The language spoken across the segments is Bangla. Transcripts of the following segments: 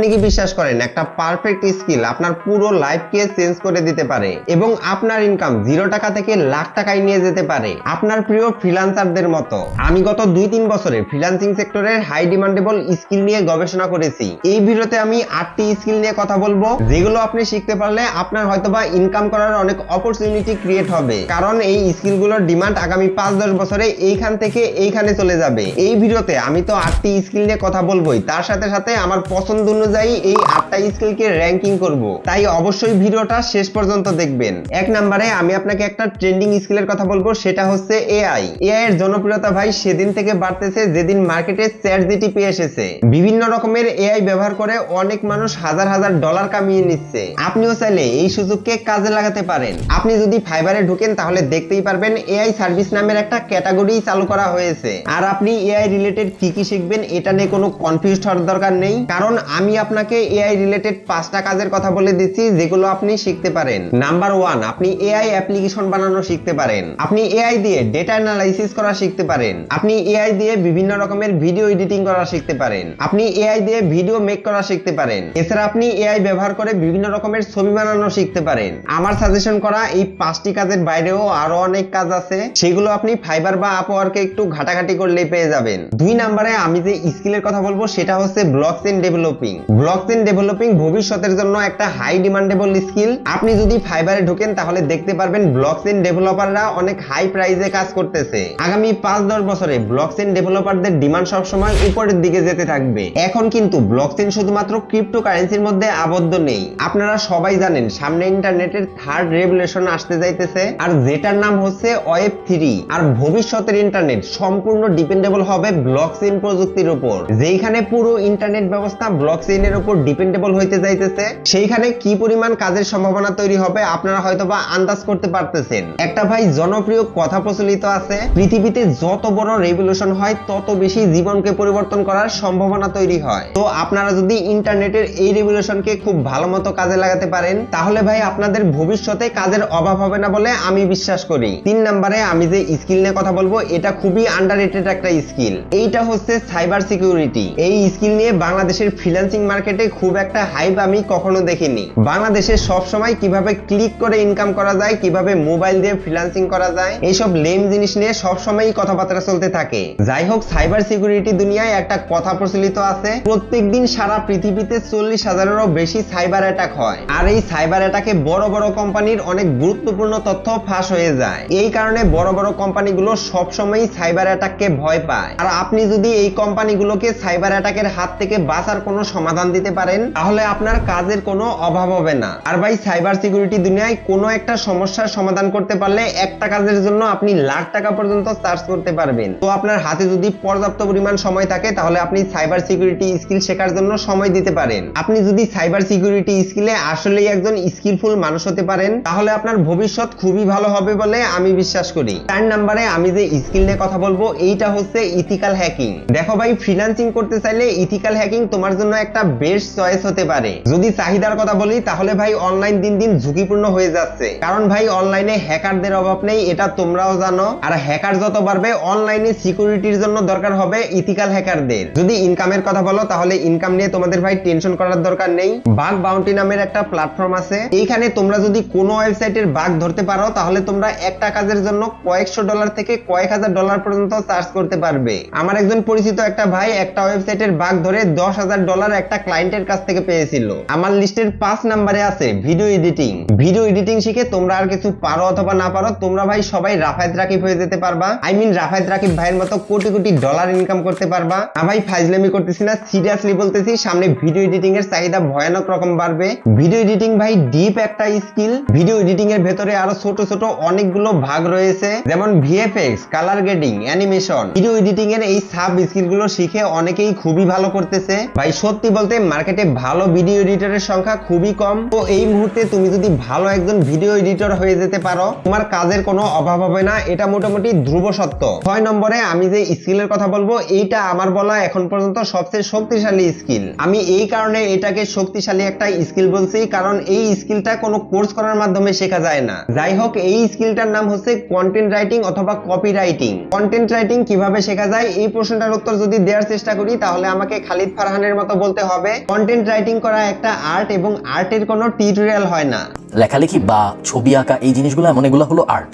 আপনি কি বিশ্বাস করেন, একটা পারফেক্ট স্কিল আপনার পুরো লাইফকে চেঞ্জ করে দিতে পারে এবং আপনার ইনকাম জিরো টাকা থেকে লাখ টাকায় নিয়ে যেতে পারে? আপনার প্রিয় ফ্রিলান্সারদের মতো। আমি গত দুই তিন বছরে ফ্রিলান্সিং সেক্টরের হাই ডিমান্ডেবল স্কিল নিয়ে গবেষণা করেছি। এই ভিডিওতে আমি আটটি স্কিল নিয়ে কথা বলব, যেগুলো আপনি শিখতে পারলে আপনার হয়তোবা ইনকাম করার অনেক অপরচুনিটি ক্রিয়েট হবে। কারণ এই স্কিলগুলোর ডিমান্ড আগামী পাঁচ দশ বছরে এইখান থেকে এইখানে চলে যাবে। এই ভিডিওতে আমি তো আটটি স্কিল নিয়ে কথা বলবোই, তার সাথে সাথে আমার পছন্দ অনুযায়ী এই আটটা স্কিলকে র্যাঙ্কিং করব। তাই অবশ্যই ভিডিওটা শেষ পর্যন্ত দেখবেন। এক নম্বরে আমি আপনাকে একটা ট্রেন্ডিং স্কিলের কথা বলব, সেটা হচ্ছে এআই এআই এর জনপ্রিয়তা ভাই সেদিন থেকে বাড়তেছে, যেদিন মার্কেটে চ্যাট জিটিপি এসেছে। বিভিন্ন রকমের এআই ব্যবহার করে অনেক মানুষ হাজার হাজার ডলার কামিয়ে নিচ্ছে। আপনিও চাইলে এই সুযোগকে কাজে লাগাতে পারেন। আপনি যদি ফাইবারে ঢুকেন, তাহলে দেখতেই পারবেন এআই সার্ভিস নামের একটা ক্যাটাগরি চালু করা হয়েছে। আর আপনি এআই রিলেটেড কি কি শিখবেন, এটা নিয়ে কোনো কনফিউজ হওয়ার দরকার নেই। কারণ আমি আপনাকে এআই রিলেটেড পাঁচটা কাজের কথা বলে দিচ্ছি, যেগুলো আপনি শিখতে পারেন। নাম্বার ওয়ান আপনি এআই অ্যাপ্লিকেশন বানানো শিখতে পারেন। আপনি এআই দিয়ে ডেটা অ্যানালাইসিস করা শিখতে পারেন। আপনি এআই দিয়ে বিভিন্ন রকমের ভিডিও এডিটিং করা শিখতে পারেন। আপনি এআই দিয়ে ভিডিও মেক করা শিখতে পারেন। এছাড়া আপনি এআই ব্যবহার করে বিভিন্ন রকমের ছবি বানানো শিখতে পারেন। আমার সাজেশন করা, এই পাঁচটি কাজের বাইরেও আরও অনেক কাজ আছে। সেগুলো আপনি ফাইবার বা আপওয়ার্কে একটু ঘাটাঘাটি করলেই পেয়ে যাবেন। দুই নম্বরে আমি যে স্কিলের কথা বলব, সেটা হচ্ছে ব্লকচেন ডেভেলপিং ব্লকচেন ডেভেলপিং ভবিষ্যতের জন্য একটা হাই ডিমান্ডেবল স্কিল আপনি যদি ফাইবারে তাহলে দেখতে পারবেন ব্লকচেন ডেভেলপাররা অনেক হাই কাজ করতেছে। আগামী পাঁচ, দশ বছরে ব্লকচেন ডেভেলপারদের ডিমান্ড সবসময় উপরের দিকে যেতে থাকবে। এখন কিন্তু ব্লকচেন শুধুমাত্র ক্রিপ্টো কারেন্সির মধ্যে আবদ্ধ নেই। আপনারা সবাই জানেন, সামনে ইন্টারনেটের থার্ড রেভলিউশন আসতে যাইতেছে, আর যেটার নাম হচ্ছে ওয়েব থ্রি। আর ভবিষ্যতের ইন্টারনেট সম্পূর্ণ ডিপেন্ডেবল হবে ব্লকচেন প্রযুক্তির উপর। যেখানে পুরো ইন্টারনেট ব্যবস্থা ব্লকচেইনের উপর ডিপেন্ডেবল হইতে যাইতেছে, সেইখানে কি পরিমাণ কাজের সম্ভাবনা তৈরি হবে আপনারা হয়তোবা আন্দাজ করতে পারতেছেন। একটা ভাই জনপ্রিয় কথা প্রচলিত আছে, পৃথিবীতে যত বড় রেভলিউশন হয়, তত বেশি জীবনকে পরিবর্তন করার সম্ভাবনা তৈরি হয়। তো আপনারা যদি ইন্টারনেটের এই রেভলিউশনকে খুব ভালো মতো কাজে লাগাতে পারেন, তাহলে ভাই আপনাদের ভবিষ্যতে কাজের অভাব হবে না বলে আমি বিশ্বাস করি। তিন নম্বরে আমি যে স্কিল নিয়ে কথা বলব, এটা খুবই আন্ডাররেটেড একটা স্কিল এইটা হচ্ছে সাইবার সিকিউরিটি এই স্কিল নিয়ে বাংলাদেশের ফ্রিল্যান্সিং মার্কেটে খুব একটা হাইপ আমি কখনো দেখিনি। বাংলাদেশে সব সময় কীভাবে ক্লিক করে ইনকাম করা যায়, কীভাবে মোবাইল দিয়ে ফ্রিল্যান্সিং করা যায়, এইসব লেম জিনিস নিয়ে সব সময়ই কথাবার্তা চলতে থাকে। যাই হোক সাইবার সিকিউরিটি দুনিয়ায় একটা কথা প্রচলিত আছে, প্রত্যেকদিন সারা পৃথিবীতে চল্লিশ হাজারেরও বেশি সাইবার অ্যাটাক হয়। আর এই সাইবার অ্যাটাকে বড় বড় কোম্পানির অনেক গুরুত্বপূর্ণ তথ্য ফাঁস হয়ে যায়। এই কারণে বড় বড় কোম্পানিগুলো সব সময়ই সাইবার অ্যাটাককে ভয় পায়। আর আপনি যদি এই কোম্পানিগুলোকে সাইবার অ্যাটাকের হাত থেকে বাঁচার কোনো সমাধান দিতে পারেন, তাহলে আপনার কাজের কোনো অভাব হবে না। আর ভাই সাইবার সিকিউরিটি দুনিয়ায় কোনো একটা সমস্যার সমাধান করতে পারলে একটা কাজের জন্য আপনি লাখ টাকা পর্যন্ত চার্জ করতে পারবেন। তো আপনার হাতে যদি পর্যাপ্ত পরিমাণ সময় থাকে, তাহলে আপনি সাইবার সিকিউরিটি স্কিল শেখার জন্য সময় দিতে পারেন। আপনি যদি সাইবার সিকিউরিটি স্কিলে আসলেই একজন স্কিলফুল মানুষ হতে পারেন, তাহলে আপনার ভবিষ্যৎ খুবই ভালো হবে বলে আমি বিশ্বাস করি। চার নাম্বারে আমি যে স্কিল নিয়ে কথা বলব, এইটা হচ্ছে ইথিক্যাল হ্যাকিং দেখো ভাই ফ্রিল্যান্সিং করতে চাইলে ইথিক্যাল হ্যাকিং তোমার জন্য একটা বেস্ট চয়েস হতে পারে। যদি চাহিদার কথা বলি, তাহলে ভাই অনলাইন দিন দিন ঝুঁকিপূর্ণ হয়ে যাচ্ছে। কারণ ভাই অনলাইনে হ্যাকারদের অভাব নেই, এটা তোমরাও জানো। আর হ্যাকার যত বাড়বে অনলাইনে সিকিউরিটির জন্য দরকার হবে ইথিক্যাল হ্যাকারদের যদি ইনকামের কথা বলো, তাহলে ইনকাম নিয়ে তোমাদের ভাই টেনশন করার দরকার নেই। বাগ বাউন্টি নামের একটা প্ল্যাটফর্ম আছে। এইখানে তোমরা যদি কোনো ওয়েবসাইটের বাগ ধরতে পারো, তাহলে তোমরা একটা কাজের জন্য কয়েকশো ডলার থেকে কয়েক হাজার ডলার পর্যন্ত চার্জ করতে পারবে। আমার একজন পরিচিত একটা ভাই একটা ওয়েবসাইটের বাগ ধরে দশ হাজার ডলার একটা ক্লায়েন্টের কাছ থেকে পেয়েছিল। আমার লিস্টের পাঁচ নাম্বারে আছে ভিডিও এডিটিং ভিডিও এডিটিং শিখে তোমরা আর কিছু পারো অথবা না পারো, তোমরা ভাই সবাই রাফায়েত রাকিব হয়ে যেতে পারবা। আই মিন রাফায়েত রাকিব ভাইয়ের মতো কোটি কোটি ডলার ইনকাম করতে পারবা। না ভাই ফাইজলামি করতেছি না সিরিয়াসলি বলতেছি, সামনে ভিডিও এডিটিং এর চাহিদা ভয়ানক রকম বাড়বে। ভিডিও এডিটিং ভাই ডিপ একটা স্কিল ভিডিও এডিটিং এর ভেতরে আরও ছোট ছোট অনেকগুলো ভাগ রয়েছে। যেমন VFX colour grading animation video editing এর এই সাব স্কিলগুলো শিখে অনেকেই খুবই ভালো করতেছে। ভাই সত্যি বলতে মার্কেটে ভালো ভিডিও এডিটরের সংখ্যা খুবই কম। তো এই মুহূর্তে তুমি যদি ভালো একজন ভিডিও এডিটর হয়ে যেতে পারো, তোমার কাজের কোনো অভাব হবে না, এটা মোটামুটি ধ্রুব সত্য। ছয় নম্বরে আমি যে স্কিলের কথা বলব, এইটা আমার বলা এখন পর্যন্ত সবচেয়ে শক্তিশালী স্কিল আমি এই কারণে এটাকে শক্তিশালী একটা স্কিল বলছি, কারণ এই স্কিলটা কোনো কোর্স করার মাধ্যমে শেখা যায় না। যাই হোক, এই স্কিলটার নাম হচ্ছে কন্টেন্ট রাইটিং অথবা কপি রাইটিং কন্টেন্ট রাইটিং কীভাবে শেখা যায়, এই প্রশ্নটার উত্তর যদি দেওয়ার চেষ্টা করি, তাহলে আমাকে খালিদ ফারহানের মতো বলতে হবে। কন্টেন্ট রাইটিং করা একটা আর্ট এবং আর্টের কোনো টিউটোরিয়াল হয় না। লেখালেখি বা ছবি আঁকা এই জিনিসগুলো এমন এগুলো হলো আর্ট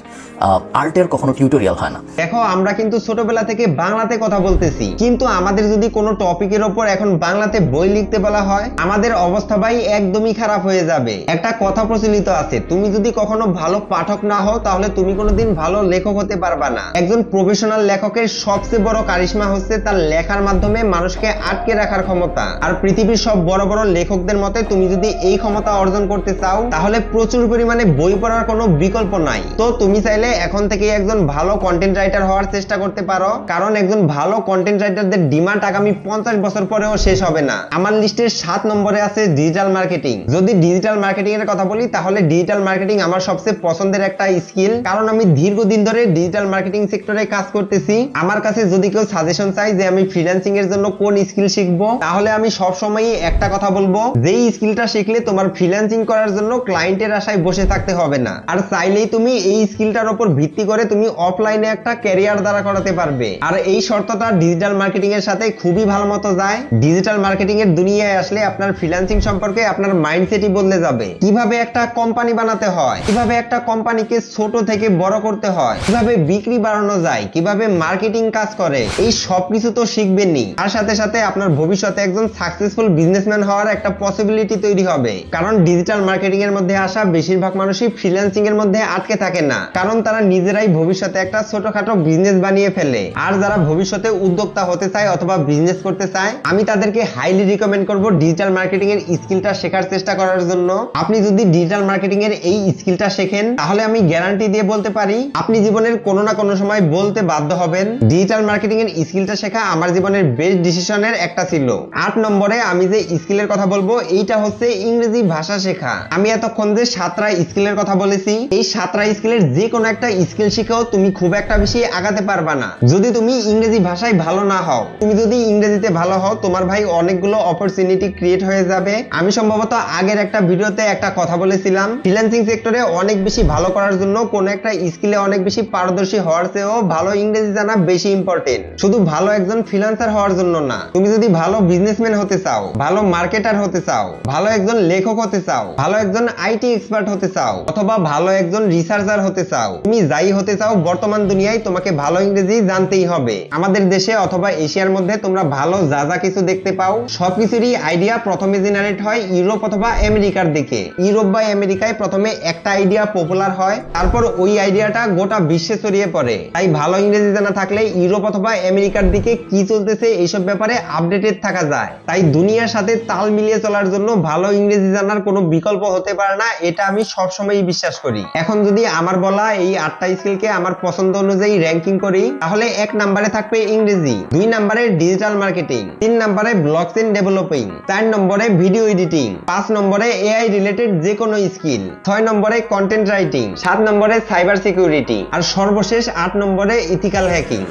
আর্টের কখনো টিউটোরিয়াল হয় না। দেখো আমরা কিন্তু ছোটবেলা থেকে বাংলাতে কথা বলতেছি। কিন্তু আমাদের যদি কোনো টপিকের ওপর এখন বাংলাতে বই লিখতে বলা হয় আমাদের অবস্থা ভাই একদমই খারাপ হয়ে যাবে। একটা কথা প্রচলিত আছে তুমি যদি কখনো ভালো পাঠক না হও তাহলে তুমি কোনোদিন ভালো লেখক হতে পারবা না। একজন প্রফেশনাল লেখকের সবচেয়ে বড় কারিশমা হচ্ছে তার লেখার মাধ্যমে মানুষকে আটকে রাখার ক্ষমতা। আর পৃথিবীর সব বড় বড় লেখকদের মতে তুমি যদি এই ক্ষমতা অর্জন করতে চাও, তাহলে প্রচুর পরিমাণে বই পড়ার কোনো বিকল্প নাই। তো তুমি চাইলে এখন থেকে একজন ভালো কন্টেন্ট রাইটার হওয়ার চেষ্টা করতে পারো, কারণ একজন ভালো কন্টেন্ট রাইটারদের ডিমান্ড আগামী পঞ্চাশ বছর পরেও শেষ হবে না। আমার লিস্টের সাত নম্বরে আছে ডিজিটাল মার্কেটিং যদি ডিজিটাল মার্কেটিং এর কথা বলি, তাহলে ডিজিটাল মার্কেটিং আমার সবচেয়ে পছন্দের একটা স্কিল কারণ আমি দীর্ঘদিন ধরে ডিজিটাল মার্কেটিং সেক্টরে কাজ করতেছি। আমার কাছে যদি কেউ সাজেশন চাই যে আমি ফ্রিল্যান্সিং এর জন্য কোন স্কিল শিখব, তাহলে আমি সব সময়ই একটা কথা বলব, যেই স্কিলটা শিখলে তোমার ফ্রিল্যান্সিং করার জন্য ক্লায়েন্টের আশায় বসে থাকতে হবে না। আর চাইলেই তুমি এই স্কিলটার উপর ভিত্তি করে তুমি অফলাইনে একটা ক্যারিয়ার দ্বারা করাতে পারবে। আর এই শর্তটা ডিজিটাল মার্কেটিং এর সাথে খুবই ভালো মতো যায়। ডিজিটাল মার্কেটিং এর দুনিয়ায় আসলে আপনার ফ্রিল্যান্সিং সম্পর্কে আপনার মাইন্ডসেটই বদলে যাবে। কীভাবে একটা কোম্পানি বানাতে হয়? কীভাবে একটা কোম্পানিকে ছোট থেকে বড় করতে হয়? কীভাবে বিক্রি বাড়ানো যায়? কীভাবে মার্কেটিং কাজ করে? এই সবকিছু তো শিখবেনই। আর সাথে সাথে আপনার ভবিষ্যতে একজন সাকসেসফুল বিজনেসম্যান হওয়ার একটা পসিবিলিটি তৈরি হবে। কারণ ডিজিটাল মার্কেটিং এর মধ্যে আসা বেশিরভাগ মানুষই ফ্রিল্যান্সিং এর মধ্যে আটকে থাকে না। কারণ তারা নিজেরাই ভবিষ্যতে একটা ছোটখাটো বিজনেস বানিয়ে ফেলে। আর যারা ভবিষ্যতে উদ্যোক্তা হতে চায় অথবা বিজনেস করতে চায়, আমি তাদেরকে হাইলি রিকমেন্ড করব ডিজিটাল মার্কেটিং এর স্কিলটা শেখার চেষ্টা করার জন্য। আপনি যদি ডিজিটাল মার্কেটিং এর এই স্কিলটা শেখেন, তাহলে আমি গ্যারান্টি দিয়ে বলতে পারি, আপনি জীবনের কোনো না কোনো সময় বলতে বাধ্য হবেন। ডিজিটাল মার্কেটিং এর স্কিলটা শেখা আমার জীবনের বেস্ট ডিসিশনের একটা ছিল। আট নম্বরে আমি যে স্কিলের কথা বলব, এইটা হচ্ছে ইংরেজি ভাষা শেখা। আমি এতক্ষণ যে সাতটা স্কিলের কথা বলেছি, এই সাতটা স্কিলের যে কোনো একটা স্কিল শিখেও তুমি খুব একটা বেশি আগাতে পারবা না। যদি তুমি ইংরেজি ভাষায় ভালো না হও, তুমি যদি ইংরেজিতে ভালো হও, তোমার ভাই অনেকগুলো অপরচুনিটি ক্রিয়েট হয়ে যাবে। আমি সম্ভবত আগের একটা ভিডিওতে একটা কথা বলেছিলাম ফ্রিল্যান্সিং সেক্টরে অনেক বেশি ভালো করার জন্য কোন একটা স্কিলে অনেক বেশি পারদর্শী হওয়ার চেয়েও ভালো ইংরেজি জানা বেশি ইম্পর্টেন্ট শুধু ভালো একজন ফ্রিল্যান্সার হওয়ার জন্য না, তুমি যদি ভালো বিজনেসম্যান হতে চাও, ভালো মার্কেটার হতে চাও, ভালো একজন লেখক হতে চাও, ভালো একজন আইটি এক্সপার্ট হতে চাও, অথবা ভালো একজন রিসার্চার হতে চাও, তুমি যাই হতে চাও, বর্তমান দুনিয়ায় তোমাকে ভালো ইংরেজি জানতেই হবে। আমাদের দেশে অথবা এশিয়ার মধ্যে তোমরা ভালো যা যা কিছু দেখতে পাও সবকিছুরই আইডিয়া প্রথমে জেনারেট হয় ইউরোপ অথবা আমেরিকার দিকে। ইউরোপ বা আমেরিকায় প্রথমে একটা আইডিয়া পপুলার হয়, তারপর ওই আইডিয়াটা গোটা বিশ্বে ছড়িয়ে পড়ে। তাই ভালো ইংরেজি জানা থাকলে ইউরোপ অথবা আমেরিকার দিকে কি চলতেছে এইসব ব্যাপারে আপডেটেড থাকা যায়। তাই দুনিয়ার সাথে তাল মিলিয়ে চলার জন্য ভালো ইংরেজি জানার কোনো বিকল্প হতে পারে না, এটা আমি সবসময়ই বিশ্বাস করি। এখন যদি আমার বলা এই আটটা স্কিলকে আমার পছন্দ অনুযায়ী র্যাঙ্কিং করি, তাহলে এক নম্বরে থাকবে ইংরেজি, দুই নম্বরে ডিজিটাল মার্কেটিং তিন নম্বরে ব্লকচেন ডেভেলপিং চার নম্বরে ভিডিও এডিটিং পাঁচ নম্বরে এআই রিলেটেড যে কোনো স্কিল ছয় নম্বরে কন্টেন্ট রাইটিং সাত নম্বরে সাইবার সিকিউরিটি আর সর্বশেষ আট নম্বরে ইথিক্যাল হ্যাকিং